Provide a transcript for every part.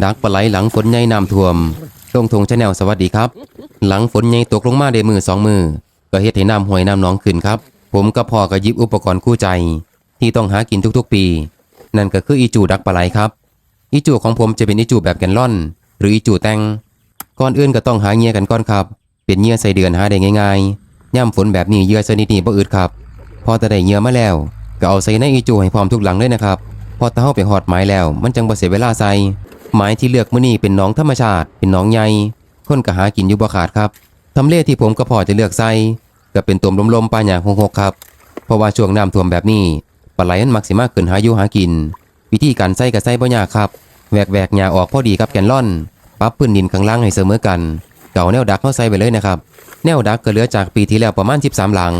ดักปลาไหลหลังฝนใหญ่น้ำท่วมลงทงชาแนลสวัสดีครับ หลังฝนใหญ่ตกลงมาได้มือสองมือ ก็เฮ็ดให้น้ำห้วยน้ำหนองขึ้นครับ ผมกับพ่อก็ยิบอุปกรณ์คู่ใจ ที่ต้องหากินทุกๆปี นั่นก็คืออีจูดักปลาไหลครับ อีจูของผมจะเป็นอีจูแบบแกนล่อน หรืออีจูแตงก่อนอื่นก็ต้องหาเงื่อกันก่อนครับ เป็นเงื่อใส่เดือนหาได้ง่ายๆย่ำฝนแบบนี้เยื่อชนิดนี้บ่อึดครับ พอจะได้เงื่อมาแล้วก็เอาใส่ในอีจูให้พร้อมทุกหลังเลยนะครับ พอตะเฮาไปหอดไม้แล้ว มันจังบ่เสียเวลาใส่ ไม้ที่เลือกมื้อนี้เป็นน้องธรรมชาติ เป็นน้องใหญ่คนก็หากินอยู่บ่ขาดครับทำเลที่ผมกับพ่อจะเลือกใส่ก็เป็นตุ่มลมๆปลาหยางหกๆครับ เพราะว่าช่วงน้ำท่วมแบบนี้ปลาไหลมันมักสิมากขึ้นหาอยู่หากิน วิธีการใส่ก็ใส่บ่ยากครับแหวกแหวกหญ้าออกพอดีกับแกนล่อนปรับพื้นดินข้างล่างให้เสมอกัน เก่าแนวดักเข้าใส่ไปเลยนะครับ แนวดักก็เหลือจากปีที่แล้วประมาณ 13 หลัง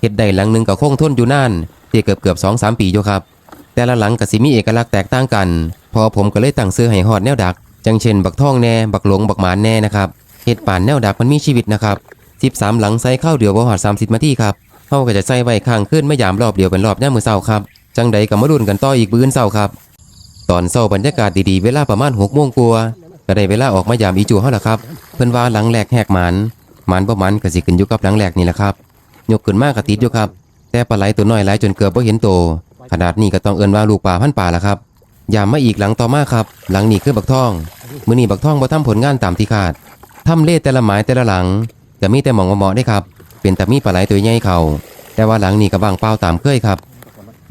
เฮ็ดได้หลังหนึ่งก็คงทนอยู่นานที่เกือบเกือบๆ2-3ปีอยู่ครับ แต่ละหลังก็สิมีเอกลักษณ์แตกต่างกัน พอผมก็เลยตั้งซื้อให้ฮอดแนวดัก จังเช่นบักท่องแน่ บักหลง บักหมานแน่นะครับเฮ็ดป่านแนวดักมันมีชีวิตนะครับ13 หลังใส่ข้าวเดียวบ่ฮอด30นาทีครับเฮาก็จะใส่ไว้ข้างขึ้นไม่ยามรอบเดียวเป็นรอบยามมื้อเช้าครับ จังใดก็มาลุ้นกันต่ออีกมื้นเช้าครับ ตอนเช้าบรรยากาศดีๆ เวลาประมาณ6โมงกว่าก็ได้เวลาออกมายามอีจูเฮาล่ะครับ เพิ่นว่าหลังแรกแหกหมานหมานบ่หมานก็สิขึ้นอยู่กับหลังแรกนี่แหละครับยกขึ้นมากก็ติดอยู่ครับ แต่ปลาไหลตัวน้อยหลายจนเกือบบ่เห็นโต ขนาดนี้ก็ต้องเอิ้นว่าลูกปลาพันป่าละครับ ยามมาอีกหลังต่อมาครับ หลังนี้คือบักท่อง มื้อนี้บักท่องบ่ทำผลงานตามที่คาดทำเล่แต่ละหมายแต่ละหลังจะมีแต่หมองเหมาะได้ครับ เป็นแต่มีปลาไหลตัวใหญ่เขา แต่ว่าหลังนี้ก็บางเปล่าตามเคยครับ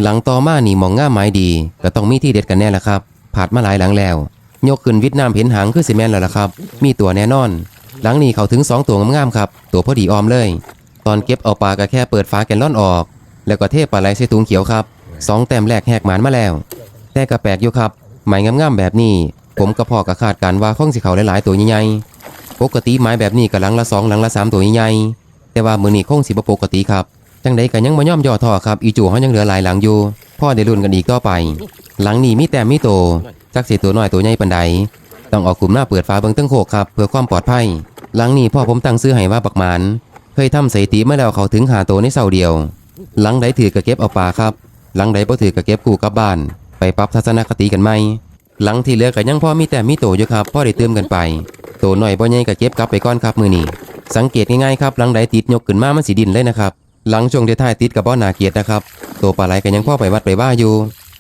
หลังต่อมานี่หมองง่ามไม้ดี ก็ต้องมีที่เด็ดกันแน่ละครับผ่านมาหลายหลังแล้ว ยกขึ้นวิดน้ำเห็นหางคือสิแมนแล้วละครับ มีตัวแน่นอน หลังนี้เขาถึงสองตัวงามๆครับ ตัวพอดีออมเลย ตอนเก็บเอาปลาก็แค่เปิดฝาแกนล่อนออก แล้วก็เทปลาไหลใส่ถุงเขียวครับสองแต้มแรกแหกหมานมาแล้ว แต่ก็แปลกอยู่ครับไม้งามๆแบบนี้ ผมกับพ่อก็คาดการว่าคงสิเขาหลายๆตัวใหญ่ๆปกติไม้แบบนี้ก็หลังละสองหลังละสามตัวใหญ่ๆแต่ว่ามือนี้คงสิบปกติครับจังใดก็ยังบ่ย่อมย่อท่อครับอีจู่เฮายังเหลือหลายหลังอยู่พ่อได้รุ่นกันอีกต่อไป หลังนี้มีแต่มีโตจักสิตัวน้อยตัวใหญ่ปานใดต้องออกกลุ่มหน้าเปิดฟ้าเบิ่งตั้งโคกครับเพื่อความปลอดภัย หลังนี้พ่อผมตั้งซื้อให้ว่าบักหมานเคยทำสถิติมาแล้วเขาถึงหาตัวในเสาเดียว หลังใดถือกระเก็บเอาปลาครับ หลังใดบ่ถือกระเก็บกูกลับบ้าน ไปปรับทัศนคติกันไหมหลังที่เหลือก็ยังพ่อมีแต่มีโตอยู่ครับพ่อได้เติมกันไป โตหน่อยบ่ใหญ่ก็เก็บกลับไปก่อนครับมือนี้สังเกตง่ายๆครับหลังใดติดยกขึ้นมามันสีดินเลยนะครับหลังช่วงเท้ายติดกับบ่อนาเกียรตินะครับโตปลาไหลก็ยังพ่อไปวัดไปว่าอยู่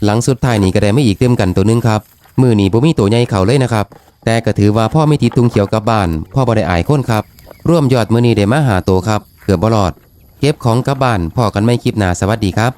หลังสุดท้ายนี่ก็ได้ไม่อีกเติมกันตัวนึงครับมือนี้บ่มีโตใหญ่เขาเลยนะครับแต่ก็ถือว่าพ่อไม่ติดตุงเขียวกับบ้าน พ่อบ่ได้อายคนครับร่วมยอดมือนี้ได้มาหาโตครับเกือบบ่รอด เก็บของกับบ้านพ่อกันไม่คลิปหน้าสวัสดีครับ